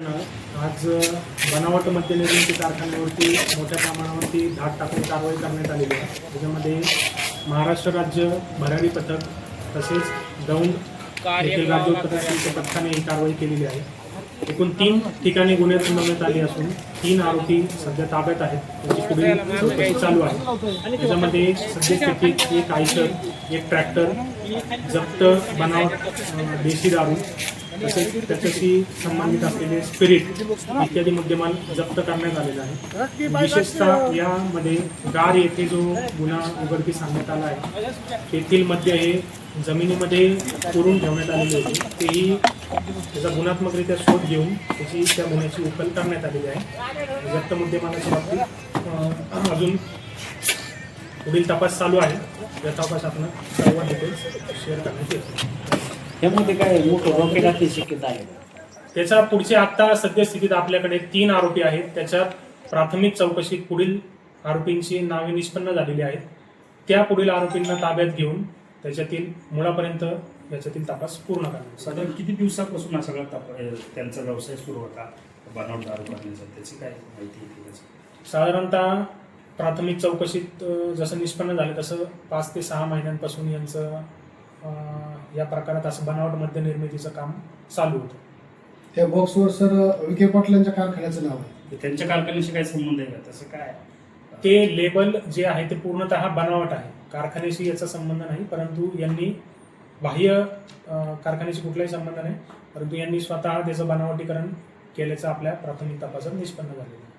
आज बनावट मद्यनिर्मिती कारखान्यावरती मोठ्या प्रमाणावरती धाड टाकून कारवाई करण्यात आलेली आहे. त्याच्यामध्ये महाराष्ट्र राज्य भरारी पथक तसेच दौंड येथील राज्य उत्पादन पथकाने ही कारवाई केलेली आहे. एकूण तीन ठिकाणी गुन्हे नोंदवण्यात आले असून तीन आरोपी सध्या ताब्यात आहेत. त्यांची पुढील चौकशी चालू आहे. त्याच्यामध्ये सद्यस्थितीत एक आयशर एक ट्रॅक्टर जप्त बनावट देशी दारू तसेच त्याच्याशी संबंधित असलेले स्पिरिट इत्यादी मुद्देमाल जप्त करण्यात आलेला आहे विशेषतः यामध्ये गार येथे जो गुन्हा उघडकीस सांगण्यात आला आहे तेथील मद्य हे जमिनीमध्ये पुरून ठेवण्यात आलेले होते. तेही त्याचा गुणात्मकरित्या शोध घेऊन त्याची त्या गुन्ह्याची उकल करण्यात आलेली आहे. जप्त मुद्देमालाच्या बाबतीत अजून पुढील तपास चालू आहे. या तपासातनं सर्व डिटेल्स शेअर करण्यात येतील. त्यामध्ये काय मोठं रॉकेट शक्यता आहे. त्याच्या पुढचे आता सद्यस्थितीत आपल्याकडे तीन आरोपी आहेत. त्याच्यात प्राथमिक चौकशीत पुढील आरोपींची नावे निष्पन्न झालेली आहेत. त्या पुढील आरोपींना ताब्यात घेऊन त्याच्यातील मुळापर्यंत याच्यातील तपास पूर्ण करण्यात साधारण किती दिवसापासून हा सगळा ताप अ, त्यांचा व्यवसाय सुरू होता? बनावट दारू करण्याचा त्याची काय माहिती त्याची साधारणतः प्राथमिक चौकशीत जसं निष्पन्न झालं तसं पाच ते सहा महिन्यांपासून यांचं या प्रकारात असं बनावट मद्य निर्मितीचं काम चालू होतं. त्या बॉक्सवर सर विखे पाटलांच्या कारखान्याचं नाव आहे. त्यांच्या कारखान्याशी काय संबंध आहे का? तसं काय? ते लेबल जे आहे ते पूर्णतः बनावट आहे. कारखान्याशी याचा संबंध नाही परंतु यांनी बाह्य कारखान्याशी कुठलाही संबंध नाही परंतु यांनी स्वतः त्याचं बनावटीकरण केल्याचं आपल्या प्राथमिक तपासात निष्पन्न झालेलं आहे.